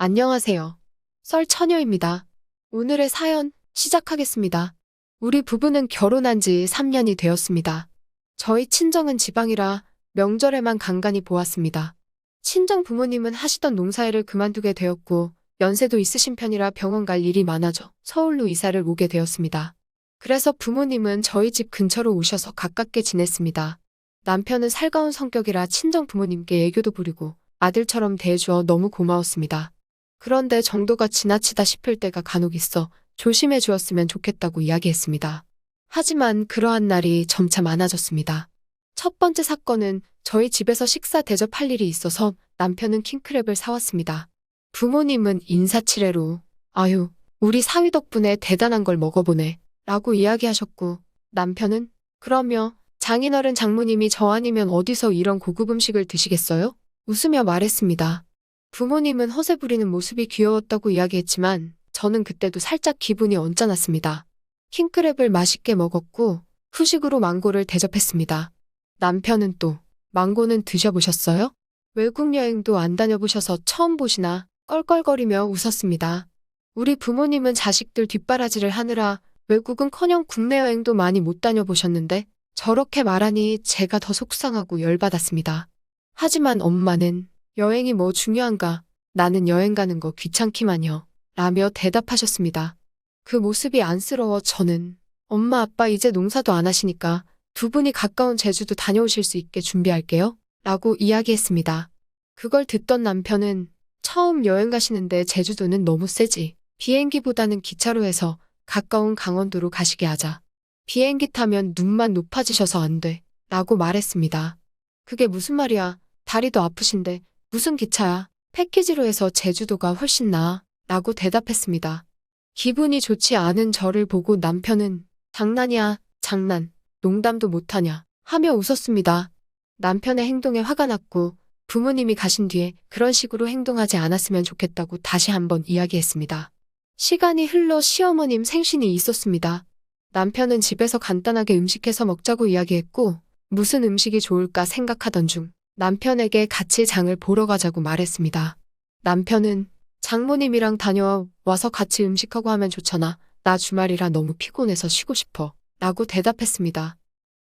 안녕하세요. 썰처녀입니다. 오늘의 사연 시작하겠습니다. 우리 부부는 결혼한 지 3년이 되었습니다. 저희 친정은 지방이라 명절에만 간간히 보았습니다. 친정 부모님은 하시던 농사일을 그만두게 되었고 연세도 있으신 편이라 병원 갈 일이 많아져 서울로 이사를 오게 되었습니다. 그래서 부모님은 저희 집 근처로 오셔서 가깝게 지냈습니다. 남편은 살가운 성격이라 친정 부모님께 애교도 부리고 아들처럼 대해주어 너무 고마웠습니다. 그런데 정도가 지나치다 싶을 때가 간혹 있어 조심해 주었으면 좋겠다고 이야기했습니다. 하지만 그러한 날이 점차 많아졌습니다. 첫 번째 사건은 저희 집에서 식사 대접할 일이 있어서 남편은 킹크랩을 사왔습니다. 부모님은 인사치레로 아유 우리 사위 덕분에 대단한 걸 먹어보네 라고 이야기하셨고 남편은 그러며 장인어른 장모님이 저 아니면 어디서 이런 고급 음식을 드시겠어요? 웃으며 말했습니다. 부모님은 허세 부리는 모습이 귀여웠다고 이야기했지만 저는 그때도 살짝 기분이 언짢았습니다. 킹크랩을 맛있게 먹었고 후식으로 망고를 대접했습니다. 남편은 또 망고는 드셔보셨어요? 외국 여행도 안 다녀보셔서 처음 보시나 껄껄거리며 웃었습니다. 우리 부모님은 자식들 뒷바라지를 하느라 외국은커녕 국내 여행도 많이 못 다녀보셨는데 저렇게 말하니 제가 더 속상하고 열받았습니다. 하지만 엄마는 여행이 뭐 중요한가? 나는 여행 가는 거 귀찮기만요. 라며 대답하셨습니다. 그 모습이 안쓰러워 저는 엄마 아빠 이제 농사도 안 하시니까 두 분이 가까운 제주도 다녀오실 수 있게 준비할게요. 라고 이야기했습니다. 그걸 듣던 남편은 처음 여행 가시는데 제주도는 너무 세지. 비행기보다는 기차로 해서 가까운 강원도로 가시게 하자. 비행기 타면 눈만 높아지셔서 안 돼. 라고 말했습니다. 그게 무슨 말이야. 다리도 아프신데 무슨 기차야? 패키지로 해서 제주도가 훨씬 나아. 라고 대답했습니다. 기분이 좋지 않은 저를 보고 남편은 장난이야, 장난. 농담도 못하냐. 하며 웃었습니다. 남편의 행동에 화가 났고 부모님이 가신 뒤에 그런 식으로 행동하지 않았으면 좋겠다고 다시 한번 이야기했습니다. 시간이 흘러 시어머님 생신이 있었습니다. 남편은 집에서 간단하게 음식해서 먹자고 이야기했고 무슨 음식이 좋을까 생각하던 중 남편에게 같이 장을 보러 가자고 말했습니다. 남편은 장모님이랑 다녀와 와서 같이 음식하고 하면 좋잖아. 나 주말이라 너무 피곤해서 쉬고 싶어. 라고 대답했습니다.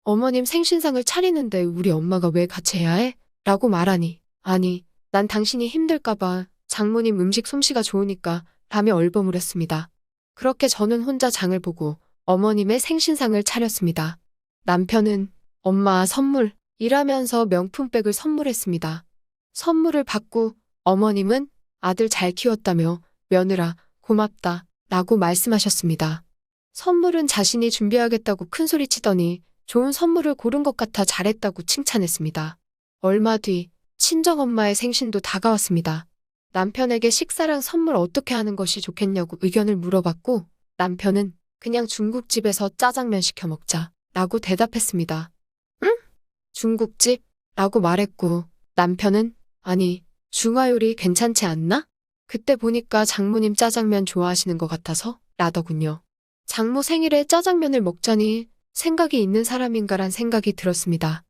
어머님 생신상을 차리는데 우리 엄마가 왜 같이 해야 해? 라고 말하니 아니 난 당신이 힘들까봐 장모님 음식 솜씨가 좋으니까 라며 얼버무렸습니다. 그렇게 저는 혼자 장을 보고 어머님의 생신상을 차렸습니다. 남편은 엄마 선물 일하면서 명품백을 선물했습니다. 선물을 받고 어머님은 아들 잘 키웠다며 며느라 고맙다 라고 말씀하셨습니다. 선물은 자신이 준비하겠다고 큰 소리 치더니 좋은 선물을 고른 것 같아 잘했다고 칭찬했습니다. 얼마 뒤 친정엄마의 생신도 다가왔습니다. 남편에게 식사랑 선물 어떻게 하는 것이 좋겠냐고 의견을 물어봤고 남편은 그냥 중국집에서 짜장면 시켜 먹자 라고 대답했습니다. 응? 중국집? 라고 말했고 남편은 아니 중화요리 괜찮지 않나? 그때 보니까 장모님 짜장면 좋아하시는 것 같아서 라더군요. 장모 생일에 짜장면을 먹자니 생각이 있는 사람인가란 생각이 들었습니다.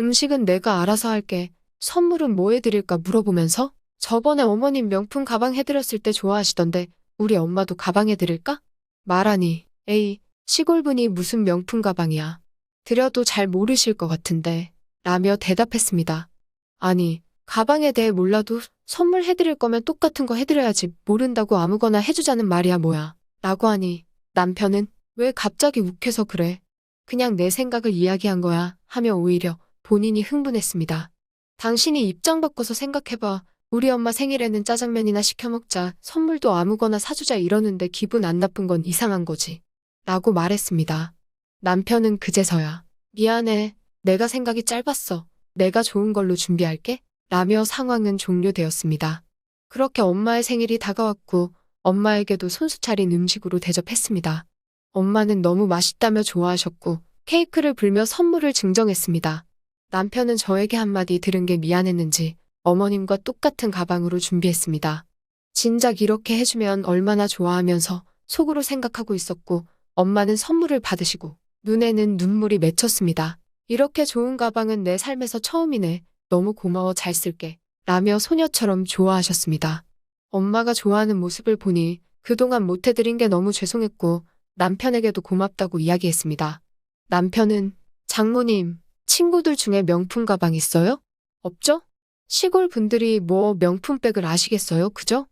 음식은 내가 알아서 할게. 선물은 뭐 해드릴까 물어보면서 저번에 어머님 명품 가방 해드렸을 때 좋아하시던데 우리 엄마도 가방 해드릴까? 말하니 에이 시골분이 무슨 명품 가방이야. 드려도 잘 모르실 것 같은데 라며 대답했습니다. 아니 가방에 대해 몰라도 선물 해드릴 거면 똑같은 거 해드려야지 모른다고 아무거나 해주자는 말이야 뭐야. 라고 하니 남편은 왜 갑자기 욱해서 그래. 그냥 내 생각을 이야기한 거야 하며 오히려 본인이 흥분했습니다. 당신이 입장 바꿔서 생각해봐. 우리 엄마 생일에는 짜장면이나 시켜 먹자. 선물도 아무거나 사주자 이러는데 기분 안 나쁜 건 이상한 거지. 라고 말했습니다. 남편은 그제서야 미안해. 내가 생각이 짧았어. 내가 좋은 걸로 준비할게. 라며 상황은 종료되었습니다. 그렇게 엄마의 생일이 다가왔고 엄마에게도 손수 차린 음식으로 대접했습니다. 엄마는 너무 맛있다며 좋아하셨고 케이크를 불며 선물을 증정했습니다. 남편은 저에게 한마디 들은 게 미안했는지 어머님과 똑같은 가방으로 준비했습니다. 진작 이렇게 해주면 얼마나 좋아하면서 속으로 생각하고 있었고 엄마는 선물을 받으시고 눈에는 눈물이 맺혔습니다. 이렇게 좋은 가방은 내 삶에서 처음이네. 너무 고마워 잘 쓸게. 라며 소녀처럼 좋아하셨습니다. 엄마가 좋아하는 모습을 보니 그동안 못해드린 게 너무 죄송했고 남편에게도 고맙다고 이야기했습니다. 남편은 장모님, 친구들 중에 명품 가방 있어요? 없죠? 시골 분들이 뭐 명품백을 아시겠어요? 그죠?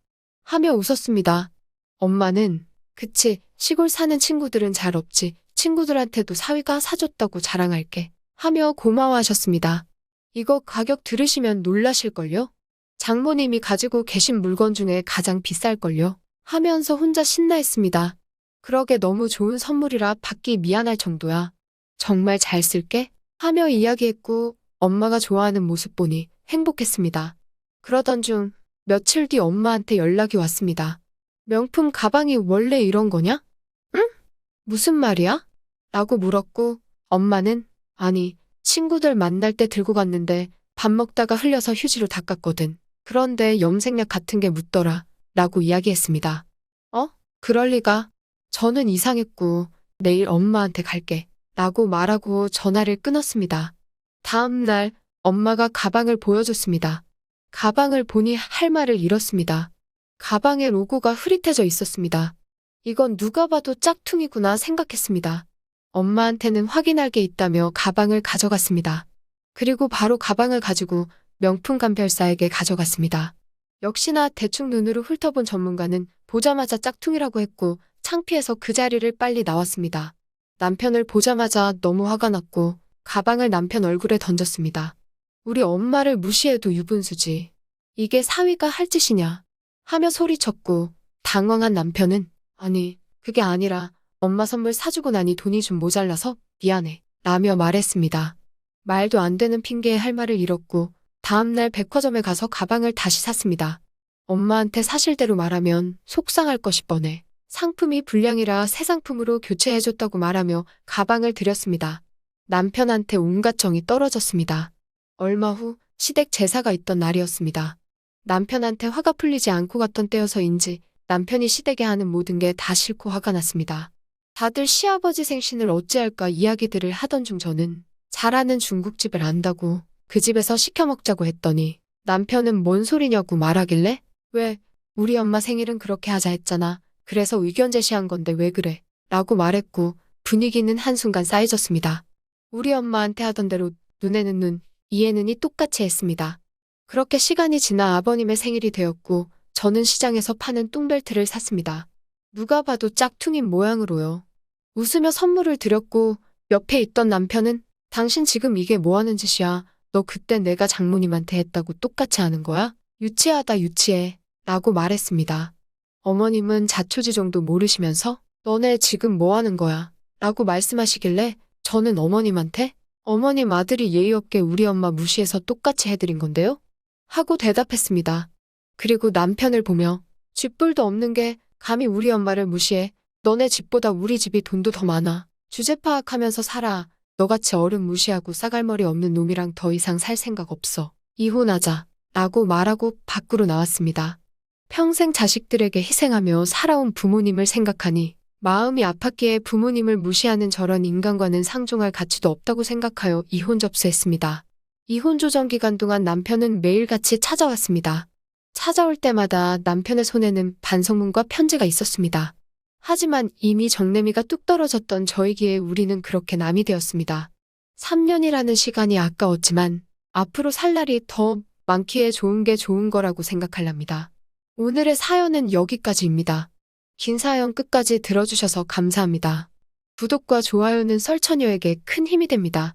하며 웃었습니다. 엄마는 그치, 시골 사는 친구들은 잘 없지. 친구들한테도 사위가 사줬다고 자랑할게. 하며 고마워하셨습니다. 이거 가격 들으시면 놀라실걸요? 장모님이 가지고 계신 물건 중에 가장 비쌀걸요? 하면서 혼자 신나했습니다. 그러게 너무 좋은 선물이라 받기 미안할 정도야. 정말 잘 쓸게? 하며 이야기했고 엄마가 좋아하는 모습 보니 행복했습니다. 그러던 중 며칠 뒤 엄마한테 연락이 왔습니다. 명품 가방이 원래 이런 거냐? 응? 무슨 말이야? 라고 물었고 엄마는 아니 친구들 만날 때 들고 갔는데 밥 먹다가 흘려서 휴지로 닦았거든. 그런데 염색약 같은 게 묻더라. 라고 이야기했습니다. 어? 그럴 리가. 저는 이상했고 내일 엄마한테 갈게. 라고 말하고 전화를 끊었습니다. 다음 날 엄마가 가방을 보여줬습니다. 가방을 보니 할 말을 잃었습니다. 가방에 로고가 흐릿해져 있었습니다. 이건 누가 봐도 짝퉁이구나 생각했습니다. 엄마한테는 확인할 게 있다며 가방을 가져갔습니다. 그리고 바로 가방을 가지고 명품 감별사에게 가져갔습니다. 역시나 대충 눈으로 훑어본 전문가는 보자마자 짝퉁이라고 했고 창피해서 그 자리를 빨리 나왔습니다. 남편을 보자마자 너무 화가 났고 가방을 남편 얼굴에 던졌습니다. 우리 엄마를 무시해도 유분수지. 이게 사위가 할 짓이냐. 하며 소리쳤고 당황한 남편은 아니 그게 아니라 엄마 선물 사주고 나니 돈이 좀 모자라서 미안해 라며 말했습니다. 말도 안 되는 핑계에 할 말을 잃었고 다음날 백화점에 가서 가방을 다시 샀습니다. 엄마한테 사실대로 말하면 속상할 것이 뻔해. 상품이 불량이라 새 상품으로 교체해줬다고 말하며 가방을 드렸습니다. 남편한테 온갖 정이 떨어졌습니다. 얼마 후 시댁 제사가 있던 날이었습니다. 남편한테 화가 풀리지 않고 갔던 때여서인지 남편이 시댁에 하는 모든 게 다 싫고 화가 났습니다. 다들 시아버지 생신을 어찌할까 이야기들을 하던 중 저는 잘하는 중국집을 안다고 그 집에서 시켜 먹자고 했더니 남편은 뭔 소리냐고 말하길래 왜 우리 엄마 생일은 그렇게 하자 했잖아. 그래서 의견 제시한 건데 왜 그래? 라고 말했고 분위기는 한순간 쌓여졌습니다. 우리 엄마한테 하던 대로 눈에는 눈, 이에는 이 똑같이 했습니다. 그렇게 시간이 지나 아버님의 생일이 되었고 저는 시장에서 파는 똥벨트를 샀습니다. 누가 봐도 짝퉁인 모양으로요. 웃으며 선물을 드렸고 옆에 있던 남편은 당신 지금 이게 뭐 하는 짓이야. 너 그때 내가 장모님한테 했다고 똑같이 하는 거야? 유치하다 유치해. 라고 말했습니다. 어머님은 자초지 정도 모르시면서 너네 지금 뭐 하는 거야? 라고 말씀하시길래 저는 어머님한테 어머님 아들이 예의 없게 우리 엄마 무시해서 똑같이 해드린 건데요? 하고 대답했습니다. 그리고 남편을 보며 쥐뿔도 없는 게 감히 우리 엄마를 무시해. 너네 집보다 우리 집이 돈도 더 많아. 주제 파악하면서 살아. 너같이 어른 무시하고 싸갈머리 없는 놈이랑 더 이상 살 생각 없어. 이혼하자. 라고 말하고 밖으로 나왔습니다. 평생 자식들에게 희생하며 살아온 부모님을 생각하니 마음이 아팠기에 부모님을 무시하는 저런 인간과는 상종할 가치도 없다고 생각하여 이혼 접수했습니다. 이혼 조정 기간 동안 남편은 매일같이 찾아왔습니다. 찾아올 때마다 남편의 손에는 반성문과 편지가 있었습니다. 하지만 이미 정내미가 뚝 떨어졌던 저이기에 우리는 그렇게 남이 되었습니다. 3년이라는 시간이 아까웠지만 앞으로 살 날이 더 많기에 좋은 게 좋은 거라고 생각할랍니다. 오늘의 사연은 여기까지입니다. 긴 사연 끝까지 들어주셔서 감사합니다. 구독과 좋아요는 설처녀에게 큰 힘이 됩니다.